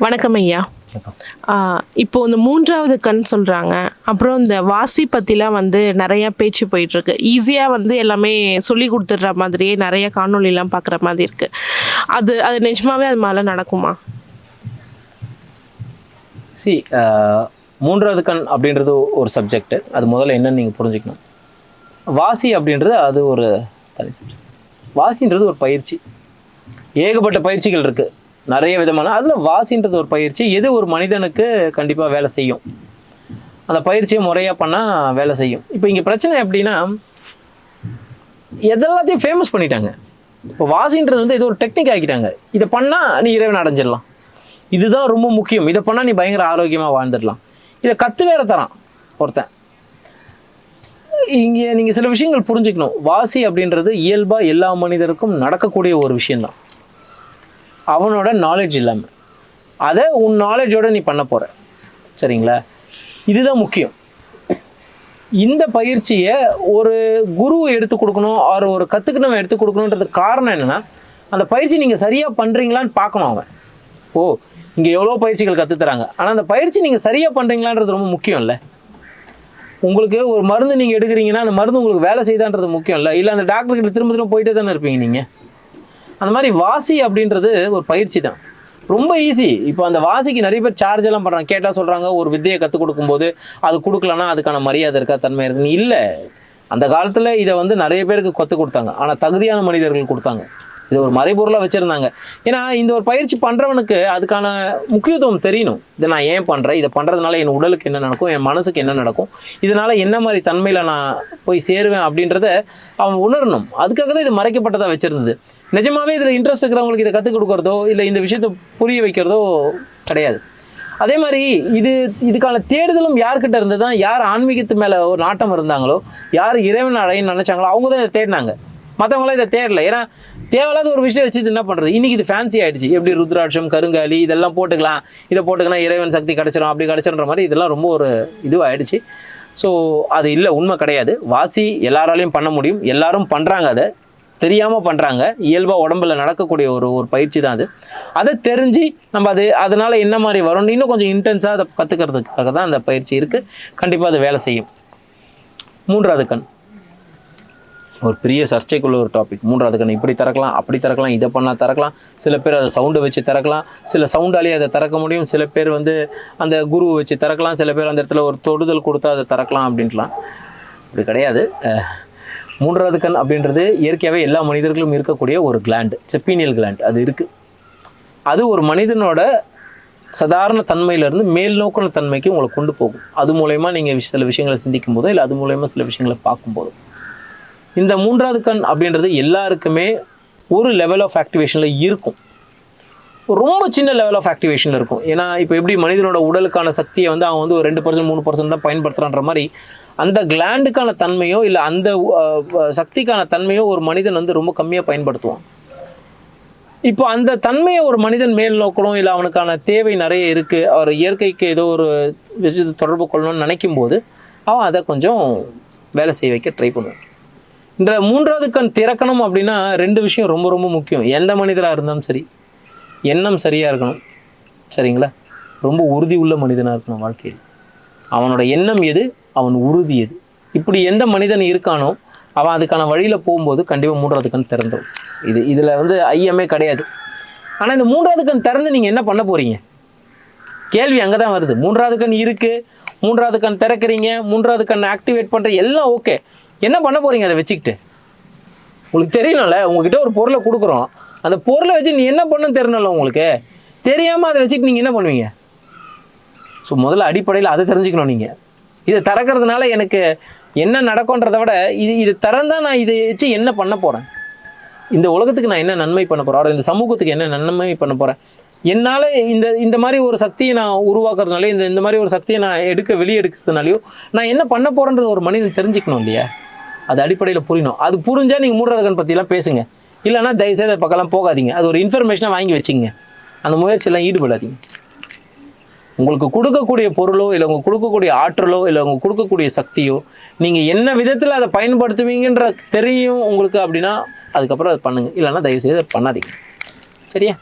வணக்கம் ஐயா. இப்போ இந்த மூன்றாவது கண் சொல்கிறாங்க அப்புறம் இந்த வாசி பற்றிலாம் வந்து நிறைய பேச்சு போயிட்டுருக்கு. ஈஸியாக வந்து எல்லாமே சொல்லி கொடுத்துட்ற மாதிரியே நிறைய காணொலிலாம் பார்க்குற மாதிரி இருக்குது அது அது நிஜமாவே அது மேலே நடக்குமா? சி மூன்றாவது கண் அப்படின்றது ஒரு சப்ஜெக்ட் அது முதல்ல என்னன்னு நீங்கள் புரிஞ்சுக்கணும். வாசி அப்படின்றது அது ஒரு தனி சப்ஜெக்ட் வாசின்றது ஒரு பயிற்சி. ஏகப்பட்ட பயிற்சிகள் இருக்குது நிறைய விதமான அதில் வாசின்றது ஒரு பயிற்சி. எது ஒரு மனிதனுக்கு கண்டிப்பாக வேலை செய்யும்? அந்த பயிற்சியை முறையாக பண்ணால் வேலை செய்யும். இப்போ இங்கே பிரச்சனை எப்படின்னா எதெல்லாத்தையும் ஃபேமஸ் பண்ணிட்டாங்க. இப்போ வாசின்றது வந்து இது ஒரு டெக்னிக் ஆக்கிட்டாங்க. இதை பண்ணால் நீ இறைவன் அடைஞ்சிடலாம். இதுதான் ரொம்ப முக்கியம். இதை பண்ணால் நீ பயங்கர ஆரோக்கியமாக வாழ்ந்துடலாம். இதை கற்று வேற தரான் ஒருத்தன். இங்கே நீங்கள் சில விஷயங்கள் புரிஞ்சுக்கணும். வாசி அப்படின்றது இயல்பாக எல்லா மனிதருக்கும் நடக்கக்கூடிய ஒரு விஷயந்தான் அவனோட நாலேஜ் இல்லாமல் அதை உன் நாலேஜோட நீ பண்ண போகிற சரிங்களா? இதுதான் முக்கியம். இந்த பயிற்சியை ஒரு குரு எடுத்து கொடுக்கணும் ஆர் ஒரு கற்றுக்கினவன் எடுத்து கொடுக்கணுன்றது காரணம் என்னென்னா அந்த பயிற்சி நீங்கள் சரியாக பண்ணுறீங்களான்னு பார்க்கணும் அவன் ஓ இங்கே எவ்வளோ பயிற்சிகள் கற்றுத்தராங்க ஆனால் அந்த பயிற்சி நீங்கள் சரியாக பண்ணுறீங்களான்றது ரொம்ப முக்கியம் இல்லை. உங்களுக்கு ஒரு மருந்து நீங்கள் எடுக்கிறீங்கன்னா அந்த மருந்து உங்களுக்கு வேலை செய்தான்றது முக்கியம் இல்லை. இல்லை அந்த டாக்டர்கிட்ட திரும்ப திரும்ப போயிட்டே தானே இருப்பீங்க நீங்கள் அந்த மாதிரி வாசி அப்படின்றது ஒரு பயிற்சி தான். ரொம்ப ஈஸி இப்போ அந்த வாசிக்கு நிறைய பேர் சார்ஜ் எல்லாம் பண்ணுறாங்க கேட்டால் சொல்கிறாங்க ஒரு வித்தையை கற்றுக் கொடுக்கும்போது அது கொடுக்கலன்னா அதுக்கான மரியாதை இருக்கா தன்மை இருக்குன்னு? இல்லை. அந்த காலத்தில் இதை வந்து நிறைய பேருக்கு கற்றுக் கொடுத்தாங்க. ஆனால் தகுதியான மனிதர்கள் கொடுத்தாங்க. இது ஒரு மறைபொருளாக வச்சுருந்தாங்க. ஏன்னா இந்த ஒரு பயிற்சி பண்ணுறவனுக்கு அதுக்கான முக்கியத்துவம் தெரியணும். இதை நான் ஏன் பண்ணுறேன் இதை பண்ணுறதுனால என் உடலுக்கு என்ன நடக்கும்? என் மனசுக்கு என்ன நடக்கும்? இதனால் என்ன மாதிரி தன்மையில் நான் போய் சேருவேன் அப்படின்றத அவன் உணரணும். அதுக்காக தான் இது மறைக்கப்பட்டதாக வச்சுருந்தது. நிஜமாவே இதில் இன்ட்ரெஸ்ட் இருக்கிறவங்களுக்கு இதை கற்றுக் கொடுக்குறதோ இல்லை இந்த விஷயத்தை புரிய வைக்கிறதோ கிடையாது. அதே மாதிரி இது இதுக்கான தேடுதலும் யார்கிட்ட இருந்து தான் யார் ஆன்மீகத்து மேலே ஒரு நாட்டம் இருந்தாங்களோ யார் இறைவன் அடையன்னு நினச்சாங்களோ அவங்க தான் இதை தேடினாங்க. மற்றவங்களாம் இதை தேடல. ஏன்னா தேவையில்லாத ஒரு விஷயம் வச்சு இது என்ன பண்ணுறது இன்றைக்கி இது ஃபேன்சி ஆகிடுச்சு எப்படி ருத்ராட்சம் கருங்காலி இதெல்லாம் போட்டுக்கலாம். இதை போட்டுக்கலாம் இறைவன் சக்தி கிடச்சிரும் அப்படி கிடச்சிருன்ற மாதிரி இதெல்லாம் ரொம்ப ஒரு இதுவாகிடுச்சு ஸோ அது இல்லை உண்மை கிடையாது. வாசி எல்லாராலையும் பண்ண முடியும். எல்லாரும் பண்ணுறாங்க அதை. தெரியாமல் பண்ணுறாங்க இயல்பாக உடம்புல நடக்கக்கூடிய ஒரு ஒரு பயிற்சி தான் அது. அதை தெரிஞ்சு நம்ம அது அதனால் என்ன மாதிரி வரும்? இன்னும் கொஞ்சம் இன்டென்ஸாக அதை கற்றுக்கிறதுக்காக தான் அந்த பயிற்சி இருக்குது கண்டிப்பாக அது வேலை செய்யும். மூன்றாவது கண். ஒரு பெரிய சர்ச்சைக்குள்ள ஒரு டாபிக் மூன்றாவது கண். இப்படி திறக்கலாம் அப்படி திறக்கலாம் இதை பண்ணால் திறக்கலாம். சில பேர் அதை சவுண்டை வச்சு திறக்கலாம். சில சவுண்டாலேயே அதை திறக்க முடியும். சில பேர் வந்து அந்த குருவை வச்சு திறக்கலாம். சில பேர் அந்த இடத்துல ஒரு தொடுதல் கொடுத்தா அதை திறக்கலாம் அப்படின்ட்டுலாம். இப்படி கிடையாது. மூன்றாவது கண் அப்படின்றது இயற்கையாகவே எல்லா மனிதர்களும் இருக்கக்கூடிய ஒரு கிளாண்ட் செப்பீனியல் கிளாண்ட் அது இருக்குது அது ஒரு மனிதனோட சாதாரண தன்மையிலேருந்து மேல் நோக்கின தன்மைக்கு உங்களை கொண்டு போகும். அது மூலயமா நீங்கள் சில விஷயங்களை சிந்திக்கும் போதோ இல்லை அது மூலயமா சில விஷயங்களை பார்க்கும்போதோ. இந்த மூன்றாவது கண் அப்படின்றது எல்லாருக்குமே ஒரு லெவல் ஆஃப் ஆக்டிவேஷனில் இருக்கும். ரொம்ப சின்ன லெவல் ஆஃப் ஆக்டிவேஷன் இருக்கும். ஏன்னா இப்போ எப்படி மனிதனோட உடலுக்கான சக்தியை வந்து அவன் வந்து ஒரு ரெண்டு பர்சன்ட் மூணு பர்சன்ட் தான் பயன்படுத்துகிறான்ற மாதிரி அந்த கிளாண்டுக்கான தன்மையோ இல்லை அந்த சக்திக்கான தன்மையோ ஒரு மனிதன் வந்து ரொம்ப கம்மியாக பயன்படுத்துவான். இப்போ அந்த தன்மையை ஒரு மனிதன் மேல் நோக்கணும் இல்லை அவனுக்கான தேவை நிறைய இருக்குது அவர் இயற்கைக்கு ஏதோ ஒரு விஷயத்தை தொடர்பு கொள்ளணும்னு நினைக்கும் போது அவன் அதை கொஞ்சம் வேலை செய்ய வைக்க ட்ரை பண்ணுவான். இந்த மூன்றாவது கண் திறக்கணும் அப்படின்னா ரெண்டு விஷயம் ரொம்ப ரொம்ப முக்கியம். எந்த மனிதராக இருந்தாலும் சரி எண்ணம் சரியாக இருக்கணும். சரிங்களா? ரொம்ப உறுதி உள்ள மனிதனாக இருக்கணும் வாழ்க்கையில். அவனோட எண்ணம் எது? அவன் உறுதி எது? இப்படி எந்த மனிதன் இருக்கானோ அவன் அதுக்கான வழியில் போகும்போது கண்டிப்பாக மூன்றாவது கண் திறந்துடும் இது இதில் வந்து ஐயமே கிடையாது. ஆனால் இந்த மூன்றாவது கண் திறந்து நீங்கள் என்ன பண்ண போகிறீங்க கேள்வி அங்கே தான் வருது. மூன்றாவது கண் இருக்குது மூன்றாவது கண் திறக்கிறீங்க மூன்றாவது கண் ஆக்டிவேட் பண்ணுற எல்லாம் ஓகே என்ன பண்ண போகிறீங்க அதை வச்சுக்கிட்டு? உங்களுக்கு தெரியணும்ல உங்ககிட்ட ஒரு பொருளை கொடுக்குறோம். அந்த பொருளை வச்சு நீ என்ன பண்ணணும் தெரியணும்ல உங்களுக்கு. தெரியாமல் அதை வச்சுட்டு நீங்கள் என்ன பண்ணுவீங்க? ஸோ முதல்ல அடிப்படையில் அதை தெரிஞ்சுக்கணும் நீங்கள் இதை திறக்கிறதுனால எனக்கு என்ன நடக்கும்ன்றதை விட இது இது திறந்தா நான் இதை வச்சு என்ன பண்ண போகிறேன் இந்த உலகத்துக்கு நான் என்ன நன்மை பண்ண போகிறேன் இந்த சமூகத்துக்கு என்ன நன்மை பண்ண போகிறேன் என்னால் இந்த இந்த மாதிரி ஒரு சக்தியை நான் உருவாக்குறதுனாலையும் இந்த இந்த மாதிரி ஒரு சக்தியை நான் எடுக்க வெளியே எடுக்கிறதுனாலையோ நான் என்ன பண்ண போகிறேன்றது ஒரு மனிதன் தெரிஞ்சுக்கணும் இல்லையா? அது அடிப்படையில் புரியணும். அது புரிஞ்சால் நீங்கள் மூடரகன் பற்றிலாம் பேசுங்க. இல்லைன்னா தயவுசெய்து அது பக்கம்லாம் போகாதீங்க. அது ஒரு இன்ஃபர்மேஷனாக வாங்கி வச்சுங்க. அந்த முயற்சியெல்லாம் ஈடுபடாதீங்க. உங்களுக்கு கொடுக்கக்கூடிய பொருளோ இல்லை உங்களுக்கு கொடுக்கக்கூடிய ஆற்றலோ இல்லை உங்களுக்கு கொடுக்கக்கூடிய சக்தியோ நீங்கள் என்ன விதத்தில் அதை பயன்படுத்துவீங்கன்ற தெரியும் உங்களுக்கு அப்படின்னா அதுக்கப்புறம் அதை பண்ணுங்கள் இல்லைன்னா தயவுசெய்து அதை பண்ணாதீங்க. சரியா?